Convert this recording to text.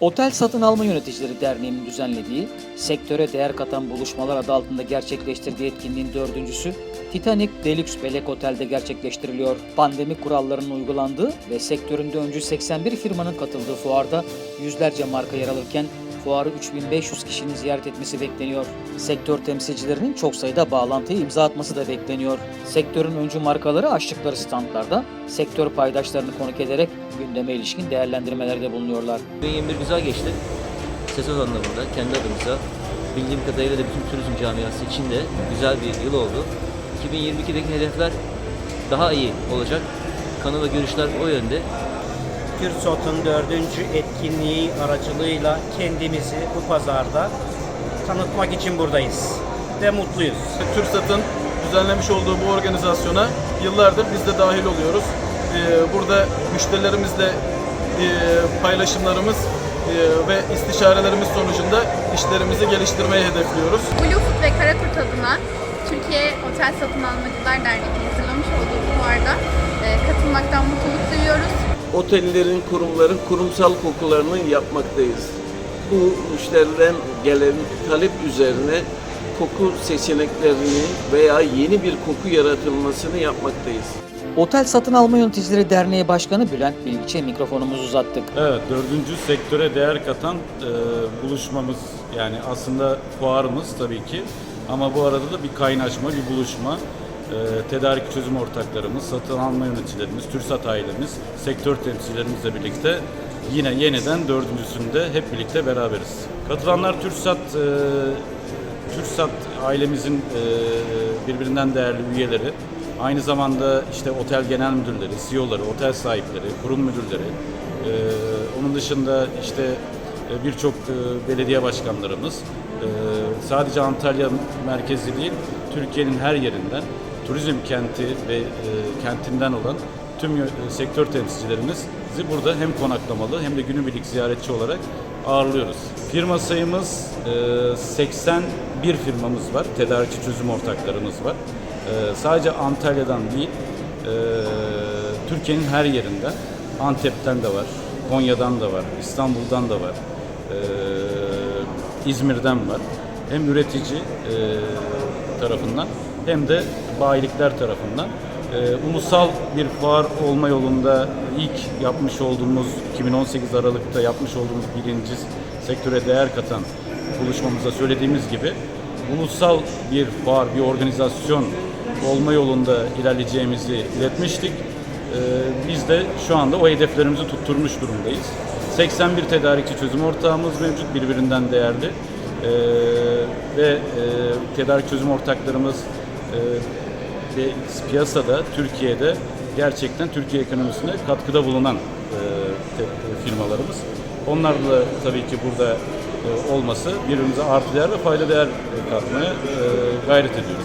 Otel Satın Alma Yöneticileri Derneği'nin düzenlediği, sektöre değer katan buluşmalar adı altında gerçekleştirdiği etkinliğin dördüncüsü Titanic Deluxe Belek Otel'de gerçekleştiriliyor. Pandemi kurallarının uygulandığı ve sektöründe öncü 81 firmanın katıldığı fuarda yüzlerce marka yer alırken fuarı 3500 kişinin ziyaret etmesi bekleniyor. Sektör temsilcilerinin çok sayıda bağlantıya imza atması da bekleniyor. Sektörün öncü markaları açtıkları standlarda sektör paydaşlarını konuk ederek gündeme ilişkin değerlendirmelerde bulunuyorlar. 2021 güzel geçti. Sezon anlamında kendi adımıza bildiğim kadarıyla da bütün turizm camiası için de güzel bir yıl oldu. 2022'deki hedefler daha iyi olacak. Kanala görüşler o yönde. Kürsot'un dördüncü etkinliği aracılığıyla kendimizi bu pazarda tanıtmak için buradayız ve mutluyuz. TÜRSAT'ın düzenlemiş olduğu bu organizasyona yıllardır biz de dahil oluyoruz. Ee, Burada müşterilerimizle e, paylaşımlarımız e, ve istişarelerimiz sonucunda işlerimizi geliştirmeyi hedefliyoruz. Bluefoot ve Karakurt adına Türkiye Otel Satın Almacılar Derneği'nin hazırlamış olduğu bu fuarda otellerin, kurumların kurumsal kokularını yapmaktayız. Bu müşteriden gelen talep üzerine koku seçeneklerini veya yeni bir koku yaratılmasını yapmaktayız. Otel Satın Alma Yöneticileri Derneği Başkanı Bülent Bilgiç'e mikrofonumuzu uzattık. Evet, dördüncü sektöre değer katan e, buluşmamız yani aslında fuarımız tabii ki ama bu arada da bir kaynaşma, bir buluşma. E, tedarik çözüm ortaklarımız, satın alma yöneticilerimiz, TÜRSAT ailemiz, sektör temsilcilerimizle birlikte yine yeniden dördüncüsünde hep birlikte beraberiz. Katılanlar TÜRSAT, e, TÜRSAT ailemizin e, birbirinden değerli üyeleri. Aynı zamanda işte otel genel müdürleri, CEO'ları, otel sahipleri, kurum müdürleri, ee, onun dışında işte e, birçok e, belediye başkanlarımız e, sadece Antalya merkezi değil, Türkiye'nin her yerinden turizm kenti ve e, kentinden olan tüm e, sektör temsilcilerimizi burada hem konaklamalı hem de günübirlik ziyaretçi olarak ağırlıyoruz. Firma sayımız e, 81 firmamız var, tedarikçi çözüm ortaklarımız var. E, sadece Antalya'dan değil, e, Türkiye'nin her yerinden, Antep'ten de var, Konya'dan da var, İstanbul'dan da var, e, İzmir'den var. Hem üretici e, tarafından hem de bayilikler tarafından e, ulusal bir fuar olma yolunda ilk yapmış olduğumuz 2018 Aralık'ta yapmış olduğumuz birinci sektöre değer katan buluşmamızda söylediğimiz gibi ulusal bir fuar, bir organizasyon olma yolunda ilerleyeceğimizi iletmiştik. Ee, biz de şu anda o hedeflerimizi tutturmuş durumdayız. 81 tedarikçi çözüm ortağımız mevcut, birbirinden değerli. Ee, ve e, tedarik çözüm ortaklarımız e, piyasada, Türkiye'de gerçekten Türkiye ekonomisine katkıda bulunan e, te- firmalarımız. Onlarla tabii ki burada e, olması birbirimize artı değer ve fayda değer katmaya e, gayret ediyoruz.